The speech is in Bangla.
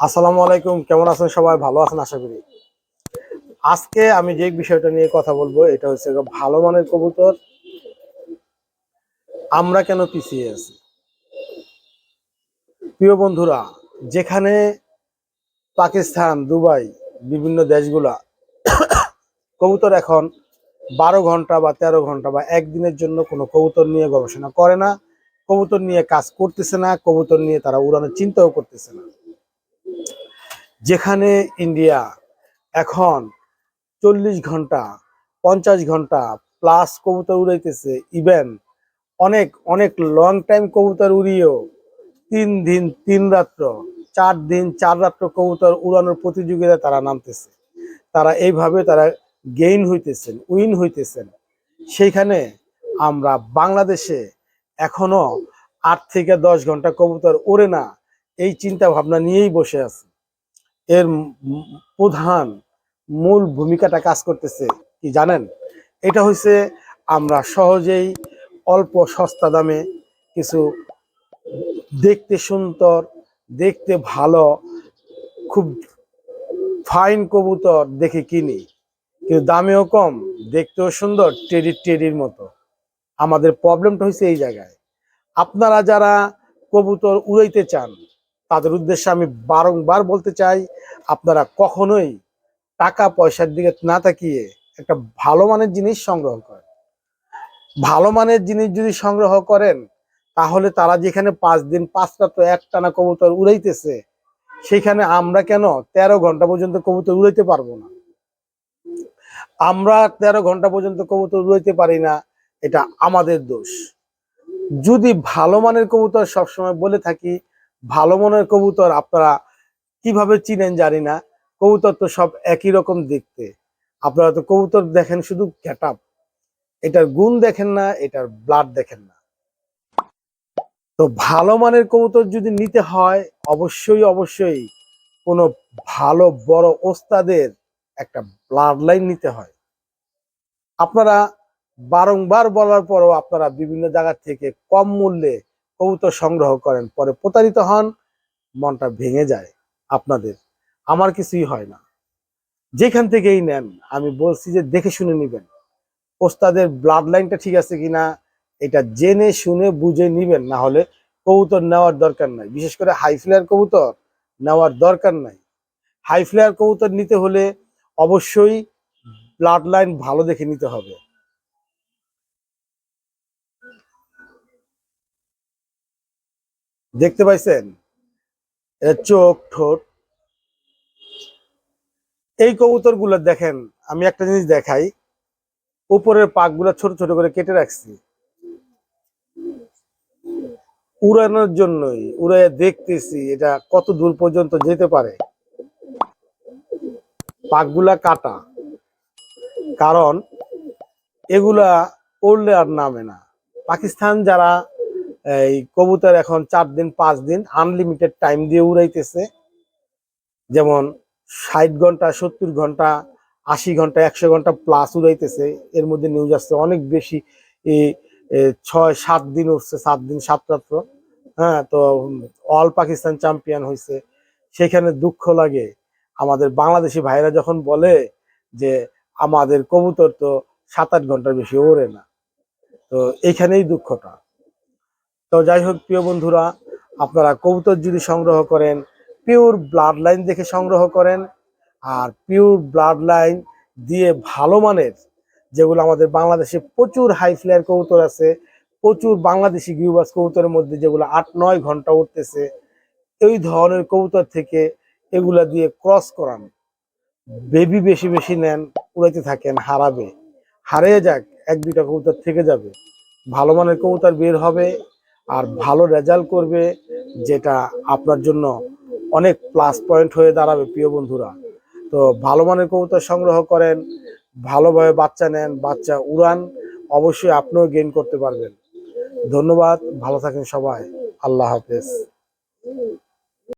আসসালামু আলাইকুম, কেমন আছেন সবাই? ভালো আছেন আশা করি। আজকে আমি যে বিষয়টা নিয়ে কথা বলব, এটা হচ্ছে ভালো মানের কবুতর। আমরা কেন পিছিয়ে আছি? প্রিয় বন্ধুরা, যেখানে পাকিস্তান, দুবাই, বিভিন্ন দেশগুলা কবুতর এখন বারো ঘণ্টা বা তেরো ঘণ্টা বা একদিনের জন্য কোনো কবুতর নিয়ে গবেষণা করে না। কবুতর নিয়ে কাজ করতেছে না, কবুতর নিয়ে তারা উড়ানোর চিন্তাও করতেছে না। যেখানে ইন্ডিয়া এখন চল্লিশ ঘণ্টা, পঞ্চাশ ঘণ্টা প্লাস কবুতর উড়াইতেছে। ইভেন অনেক অনেক লং টাইম কবুতর উড়িয়েও তিন দিন, তিন রাত্র, চার দিন, চার রাত্র কবুতর উড়ানোর প্রতিযোগিতায় তারা নামতেছে। তারা এইভাবে তারা গেইন হইতেছেন উইন হইতেছেন। সেইখানে আমরা বাংলাদেশে এখনও আট থেকে দশ ঘণ্টা কবুতর ওড়ে না, এই চিন্তা ভাবনা নিয়েই বসে আছি। এর প্রধান মূল ভূমিকাটা কাজ করতেছে, কি জানেন? এটা হচ্ছে আমরা সহজেই অল্প সস্তা দামে কিছু দেখতে সুন্দর, দেখতে ভালো, খুব ফাইন কবুতর দেখে কিনি। কিন্তু দামেও কম, দেখতেও সুন্দর, টেডি টেডির মতো। আমাদের প্রবলেমটা হচ্ছে এই জায়গায়। আপনারা যারা কবুতর উড়াইতে চান তাদের উদ্দেশ্যে আমি বারংবার বলতে চাই, আপনারা কখনোই টাকা পয়সার দিকে না তাকিয়ে একটা ভালো মানের জিনিস সংগ্রহ করেন। ভালো মানের জিনিস যদি সংগ্রহ করেন, তাহলে তারা যেখানে পাঁচ দিন, পাঁচ রাত্র একটানা কবুতর উড়াইতেছে, সেখানে আমরা কেন তেরো ঘণ্টা পর্যন্ত কবুতর উড়াইতে পারব না? আমরা তেরো ঘণ্টা পর্যন্ত কবুতর উড়াইতে পারি না, এটা আমাদের দোষ। যদি ভালো মানের কবুতর সবসময় বলে থাকি ভালো মানের কবুতর আপনারা কীভাবে চিনেন জানি না। কবুতর তো সব একই রকম দেখতে। আপনারা তো কবুতর দেখেন শুধু ক্যাটাপ এটার গুণ দেখেন না, এটার ব্লাড দেখেন না। তো ভালো মানের কবুতর যদি নিতে হয়, অবশ্যই অবশ্যই কোনো ভালো, বড় ওস্তাদের একটা ব্লাড লাইন নিতে হয়। আপনারা বারংবার বলার পরও আপনারা বিভিন্ন জায়গা থেকে কম মূল্যে কবুতর সংগ্রহ করেন, পরে প্রতারিত হন, মনটা ভেঙে যায় আপনাদের। আমার কিছুই হয় না। যেখান থেকেই নেন, আমি বলছি যে দেখে শুনে নিবেন। ওস্তাদের ব্লাড লাইনটা ঠিক আছে কিনা, এটা জেনে শুনে বুঝে নিবেন, না হলে কবুতর নেওয়ার দরকার নাই। বিশেষ করে হাই ফ্লেয়ার কবুতর নেওয়ার দরকার নাই। হাই ফ্লেয়ার কবুতর নিতে হলে অবশ্যই ব্লাড লাইন ভালো দেখে নিতে হবে। দেখতে পাইছেন? চোখ, ঠোঁট। এই কবুতরগুলো দেখেন, আমি একটা জিনিস দেখাই। উপরের পাক ছোট ছোট করে কেটে রাখছি। উড়ানোর জন্যই, উড়াইয়া দেখতেছি এটা কত দূর পর্যন্ত যেতে পারে। পাকগুলা কাটা। কারণ এগুলা উড়লে আর নামে না। পাকিস্তান যারা এই কবুতর এখন চার দিন, পাঁচ দিন আনলিমিটেড টাইম দিয়ে উড়াইতেছে। যেমন ষাট ঘণ্টা, সত্তর ঘণ্টা, আশি ঘণ্টা, একশো ঘণ্টা প্লাস উড়াইতেছে। এর মধ্যে নিউজ আসছে অনেক বেশি। ছয়, সাত দিন উঠছে সাত দিন, সাত রাত্র। হ্যাঁ তো অল পাকিস্তান চ্যাম্পিয়ন হয়েছে সেখানে দুঃখ লাগে। আমাদের বাংলাদেশি ভাইরা যখন বলে যে আমাদের কবুতর তো সাত আট ঘণ্টার বেশি ওড়ে না, তো এখানেই দুঃখটা। তো যাই হোক, প্রিয় বন্ধুরা, আপনারা কবুতর যদি সংগ্রহ করেন পিওর ব্লাড লাইন দেখে সংগ্রহ করেন, আর পিওর ব্লাড লাইন দিয়ে ভালো মানের, যেগুলো আমাদের বাংলাদেশে প্রচুর হাই ফ্লেয়ার কবুতর আছে, প্রচুর বাংলাদেশি গিউবাস কবুতরের মধ্যে যেগুলো আট নয় ঘণ্টা উঠতেছে, এই ধরনের কবুতর থেকে এগুলা দিয়ে ক্রস করান। বেবি বেশি বেশি নেন, উড়াইতে থাকেন, হারাবে। হারিয়ে যাক, এক দুইটা কবুতর থেকে যাবে। ভালো মানের কবুতর বের হবে আর ভালো রেজাল্ট করবে যেটা আপনার জন্য অনেক প্লাস পয়েন্ট হয়ে দাঁড়াবে, প্রিয় বন্ধুরা। তো ভালো মানের কবুতর সংগ্রহ করেন, ভালোভাবে বাচ্চা নেন, বাচ্চা উড়ান, অবশ্যই আপনিও গেইন করতে পারবেন। ধন্যবাদ, ভালো থাকেন সবাই। আল্লাহ হাফেজ।